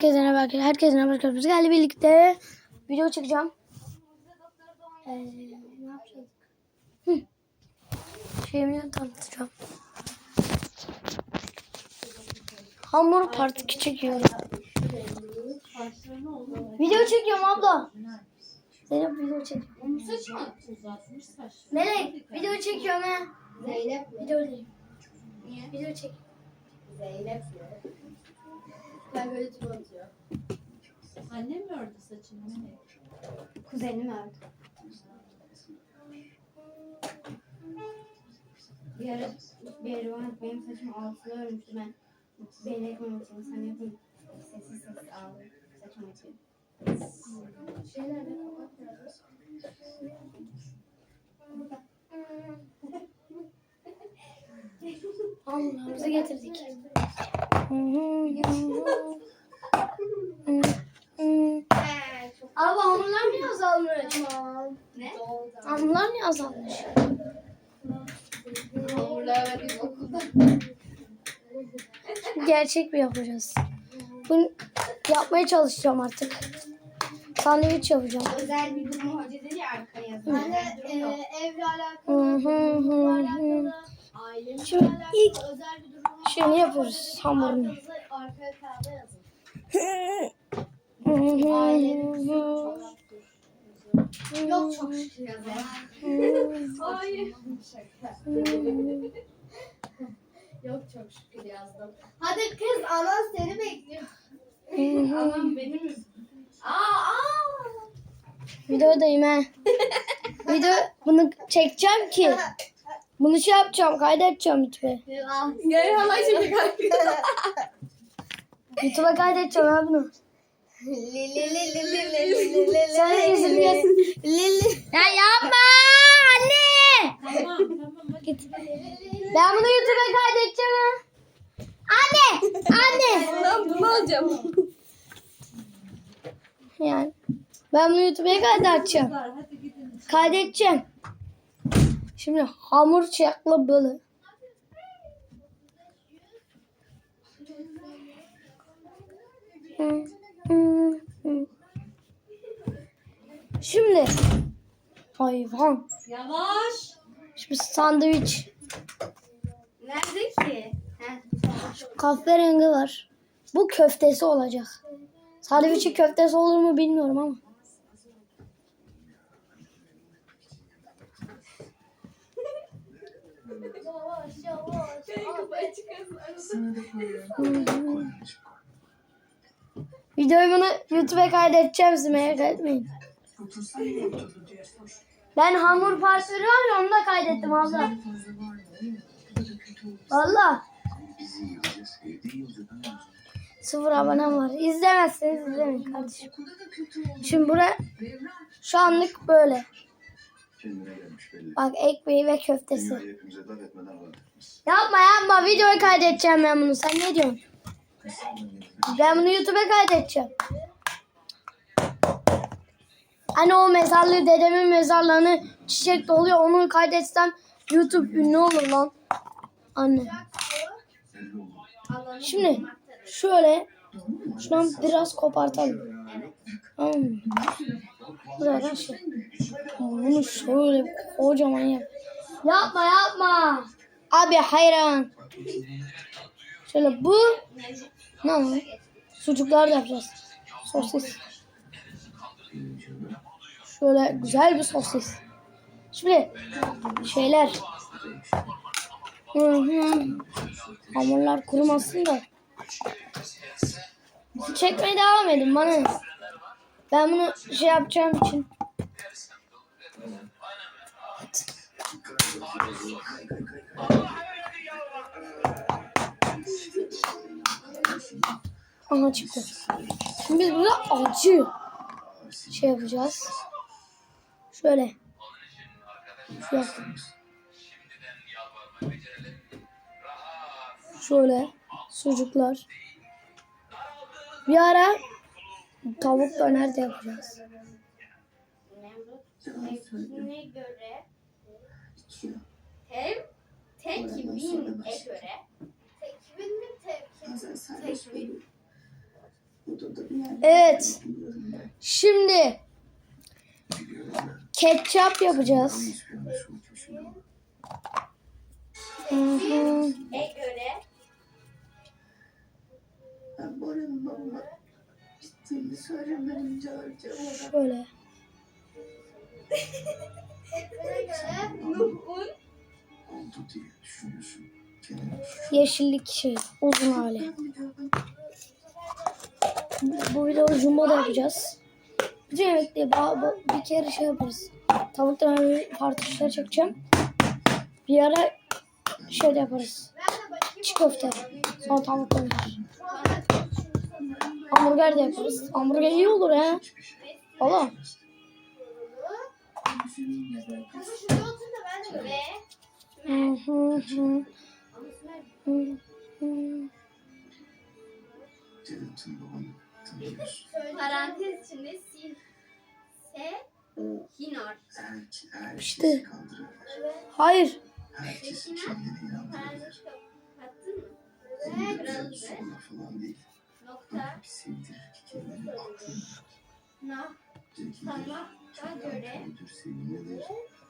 Herkese merhaba arkadaşlar. Herkese merhaba arkadaşlar. Geldi birlikte video çekeceğim. Ee, ne yapacağız? Hı. Şeyimi tanıtacağım. Hamur part 2 çekiyorum. Video çekiyorum abla. Zeynep video çekiyorum. Melek video çekiyorum he. Zeynep? Video. Niye? Video çek. Zeynep mi? Ben böyle tüm atıyor. Annem mi ördü saçını? Ne? Kuzenim ördü. Bir ara bana benim saçım altına örmüştü ben. Beni ekmeğim için sen yapayım. Sessiz sessiz ağlayıp saçımı açayım. Şeyler de kapat biraz. Hamurlarımızı getirdik. Abi hamurlar niye azalmış? Ne? Hamurlar niye azalmış? Gerçek mi yapacağız? Bunu yapmaya çalışacağım artık. Sandviç yapacağım. Özel bir durum hoca dedi ya arkaya. Ben de e, evle Hı alakalı, Şimdi ilk şeyini yapıyoruz, hamurunu. Yok çok şükür yazın. Hayır. Yok çok şükür yazdım. Hadi kız anan seni bekliyor. Anam benim Aa, aa. Videodayım he. Video bunu çekeceğim ki. Bunu şey yapacağım, kaydedeceğim YouTube'a. Gel halay şimdi YouTube'a kaydedeceğim ha bunu. Sen de li. Ya yapma anne. Tamam tamam Git. Ben bunu YouTube'a kaydedeceğim ha. Anne, anne. Ben bunu alacağım. Yani ben bunu YouTube'a kaydedeceğim. Kaydedeceğim. Şimdi hamur çakla böyle. Şimdi hayvan. Yavaş. Şimdi sandviç. Nerede ki? Heh. Kahverengi var. Bu köftesi olacak. Sandviçin köftesi olur mu bilmiyorum ama. Yavaş yavaş. Kafayı çıkarsın. Videoyu bunu YouTube'a kaydedeceğim siz merak etmeyin. Ben hamur parçaları var ya onu da kaydettim abla. Valla. Sıfır abonem var. İzlemezseniz izlemeyin kardeşim. Şimdi buraya şu anlık böyle. Kendine gelmiş belli. Bak ekmeği ve köftesi. Dünyayı hepimize dar etmeden var. Yapma yapma videoyu kaydedeceğim ben bunu. Sen ne diyorsun? Ben bunu YouTube'a kaydedeceğim. Hani o mezarlığı dedemin mezarlığını çiçek doluyor onu kaydetsem YouTube ünlü olur lan. Anne. Şimdi şöyle şuradan biraz kopartalım. Tamam mı? Buradan şey. Bunu şöyle kocaman yap. Yapma yapma. Abi hayran. Şöyle bu. Ne lan? Sucuklar da yapacağız. Sosis. Şöyle güzel bir sosis. Şimdi şeyler. Hı hı. Hamurlar kurumasın da. Çekmeye devam edin bana. Ben bunu şey yapacağım için. Aha çıktı. Şimdi biz burada acı şey yapacağız. Şöyle. Şu Şöyle sucuklar. Bir ara tavuk döner de yapacağız. Ne göre? Hem tekibine göre. Tekbin mi? Tekbin. Evet. Şimdi ketçap yapacağız. Ama ispiyonlaşmak için yok. Hı hı. E göre. Ciddi söylemeyince harcamadım. Şöyle. Nuh'un. Oldu diye düşünüyorsun. Kendini. Yeşillik şey. Uzun hali. Bu videoyu jumbo da yapacağız. Yemekleri ba- ba- bir kere şey yaparız. Tavuk döner farklı işler çekeceğim. Bir ara şey de yaparız. Çiğ köfte. Sonra tavuk döner. Hamburger de yaparız. Hamburger iyi olur he. Şey. Tanıyorsun. Parantez içinde sil. Se. Hinor. herkes, İşte. Hayır. Herkesi kendine inandırabilir. Parantez kapattın mı? Senin Nokta. Na. Sana da göre.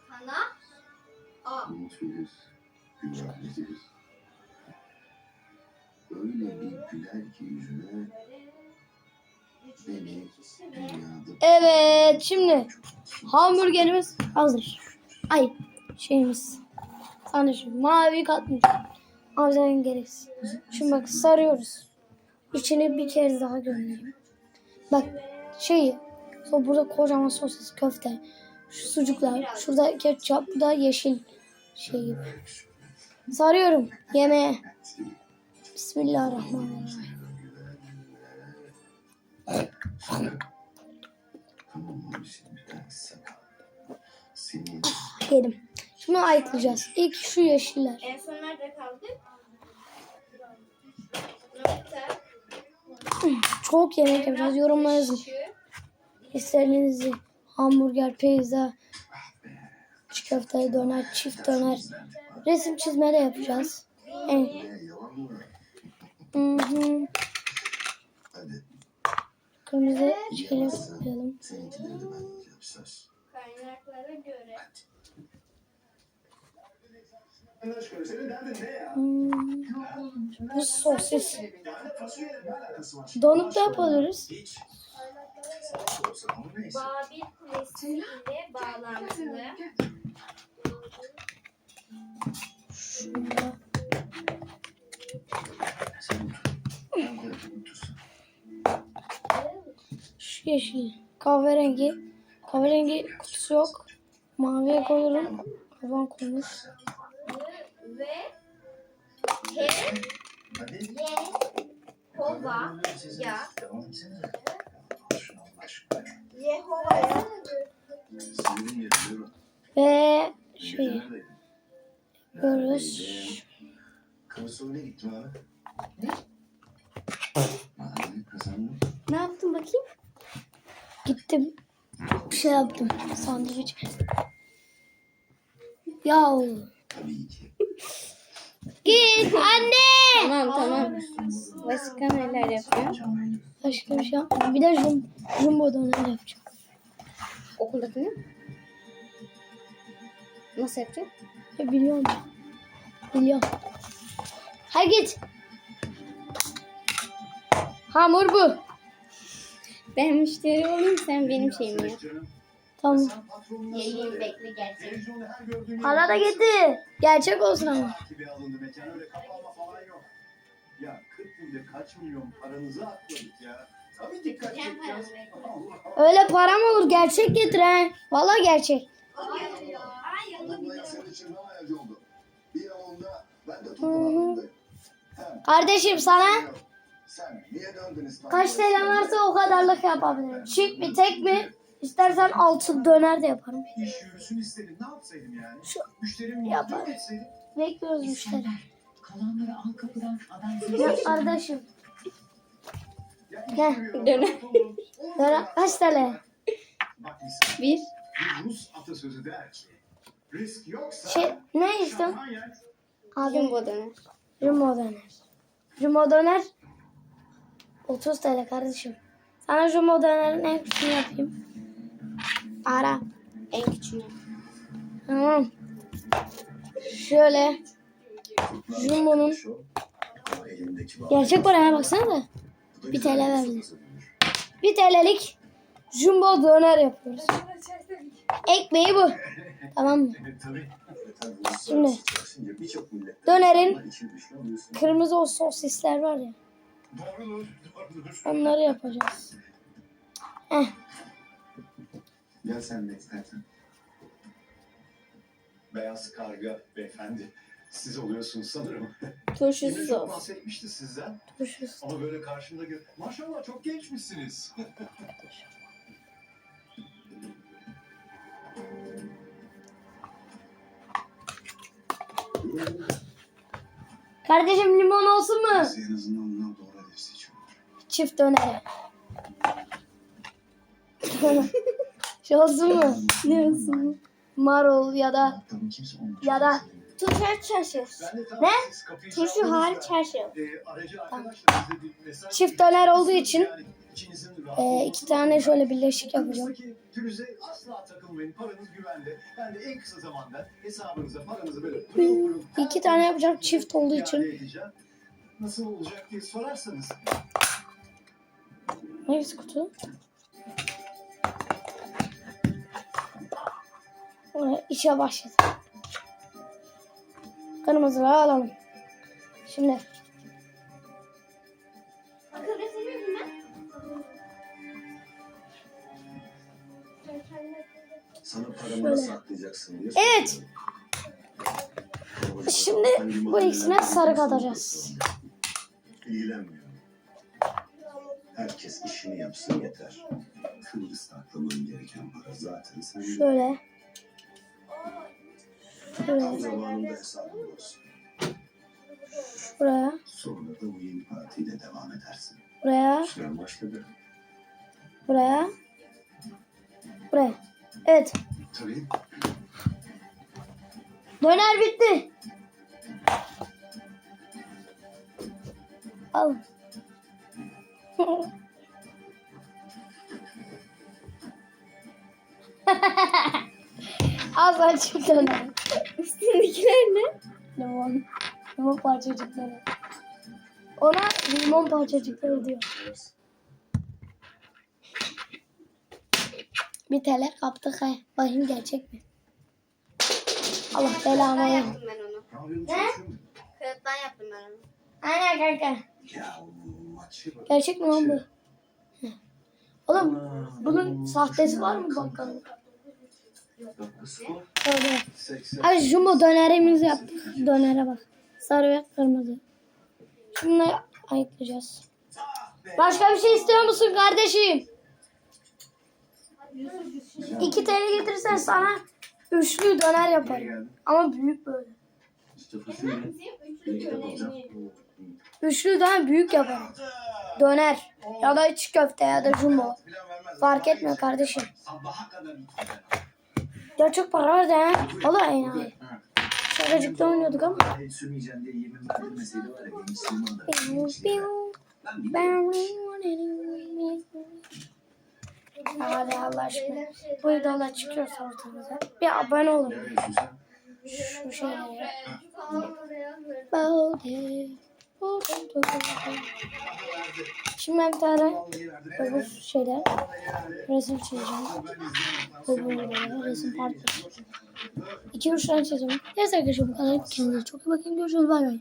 Sana. A. Öyle bir güler ki yüzüne Evet şimdi hamburgerimiz hazır. Ay şeyimiz. Sanırım mavi katmış. Mavi gereksiz. Şimdi bak sarıyoruz. İçini bir kez daha göndereyim. Bak. Sonra burada kocaman sosis köfte. Şu sucuklar. Şurada ketçap. Bu da yeşil şey gibi. Sarıyorum yemeğe. Bismillahirrahmanirrahim. Senin Yedim. Şimdi ayıklayacağız. İlk şu yeşiller. Çok yemek yapacağız. Yorumlara yazın. Hamburger, pizza, çiğ köfte, döner, çift döner. Resim çizme de yapacağız. Mı? hı hı. Kırmızı koyalım. söz. Kaynaklara göre. Hmm, Bu sosis. Donup da yapabiliriz. Babil Kulesi ile bağlantılı. Şu yeşil. Kahverengi. Kahverengi kutusu yok. Maviye koyuyorum. Hayvan koymuş. Ve He. Ye. Kova. Ya. Yehova'ya. Sinirim yeriyor. Ve Şey. yapıyoruz. Gittim abi. Ne yaptın bakayım? Gittim. Bir şey yaptım. Sandviç. Ya Tabii ki. Git anne. Tamam tamam. Başka neler yapıyor? Başka bir şey yapmadım. Bir de jum, jumbo döner yapacağım. Okuldakini? Nasıl yapacak? Ya biliyorum. Biliyorum. Hadi git. Hamur bu. Ben müşteri olayım sen benim şeyimi yap. Tamam. Yiyeyim bekle gerçek. Para da getir. Gerçek olsun ama. Gibi alındı mekan öyle kapanma falan yok. Ya 40 günde kaç milyon paranızı atladık ya. Tabii dikkat çekeceğiz. Öyle para mı olur? Gerçek getir ha. Valla gerçek. Hayır ya. Hayır. Oldu. Bir ben de Kardeşim sana kaç TL varsa o kadarlık yapabilirim. Çift mi tek mi? İstersen altı döner de yaparım. İş yürüsün istedim. Ne yapsaydım yani? Şu- Müşterim Yapar. Bekliyoruz müşteri. Kalanları al kapıdan adam Ya seni kardeşim. Gel. Döner. Döner kaç misal. Bir. Bir Rus atasözü der ki. Risk yoksa Şey ne Abi Jumbo döner. jumbo döner. Jumbo döner 30 TL kardeşim. Sana jumbo dönerin en küçüğünü yapayım. Ara. En küçüğünü. Tamam. Şöyle. Jumbo'nun gerçek paraya baksana da. Bu da bir güzel TL verdi. hazırlanır. 1 TL'lik jumbo döner yapıyoruz. Ekmeği bu. Tamam mı? Milletten Dönerin kırmızı o sosisler var ya. Onları yapacağız. Heh. Gel sen de istersen. Beyaz karga beyefendi. Siz oluyorsunuz sanırım. Turşu Yine çok bahsetmişti sizden. Turşu sos. Ama böyle karşımda gör. Maşallah çok gençmişsiniz. Kardeşim limon olsun mu? Biz en azından ondan doğru hedef seçiyorlar. Çift döner. olsun mu? Ne olsun? Marul ya da Ya da- Turşu çarşı. Ben de tam Ne? Turşu hariç mesaj Çift döner olduğu için, e, iki tane şöyle birleşik yapacağım. Pürüze asla takılmayın. Paranız güvende. Ben de en kısa zamanda hesabınıza paranızı böyle pırıl pırıl İki tane yapacağım çift olduğu için. Nasıl olacak diye sorarsanız Neyse kutu. Oraya işe başladı. Kırmızıları alalım. Şimdi. Sana paramı saklayacaksın diye Evet. Şimdi Hangi bu ikisine sarı katacağız. İlgilenmiyorum. Herkes işini yapsın yeter. Kıbrıs saklaman gereken para zaten sen şöyle. Buraya. Sonra da bu yeni partiyle devam edersin. Buraya. Süren başladı. Buraya. Buraya. Evet. Tabii. Döner bitti. Al. Sen çift döner. Üstündekiler ne? Limon. Limon parçacıkları. Ona limon parçacıkları diyor. Bir tele kaptık he. Bakayım gerçek mi? Allah belamı Ben versin. yaptım ben onu. ne. Kağıttan yaptım ben onu. Aynen kanka. Gerçek mi lan bu? Oğlum bunun sahtesi var mı bakalım? Skor Öyle. 80. Abi jumbo dönerimizi yaptık. Dönere bak. Sarı ve kırmızı. Şunu ayıklayacağız. Başka bir şey istiyor musun kardeşim? İki TL getirirsen sana üçlü döner yaparım. Ama büyük böyle. Üçlü döner büyük yaparım. Döner. Ya da iç köfte ya da jumbo. Fark etmiyor kardeşim. Kadar Gerçek para var da ha. Valla enayi. Şakacıkta oynuyorduk ama. Ya. Hadi Allah aşkına. Bu videolar çıkıyorsa ortamıza. Bir abone olun. Şu şeylere. Böyle. Baude. Şimdi ben bir tane öbür şeyler resim çizeceğim. Öbür resim partisi. İki üç tane çizeceğim. Neyse arkadaşlar bu kadar. Kendinize çok iyi bakın. Görüşürüz. Bay bay.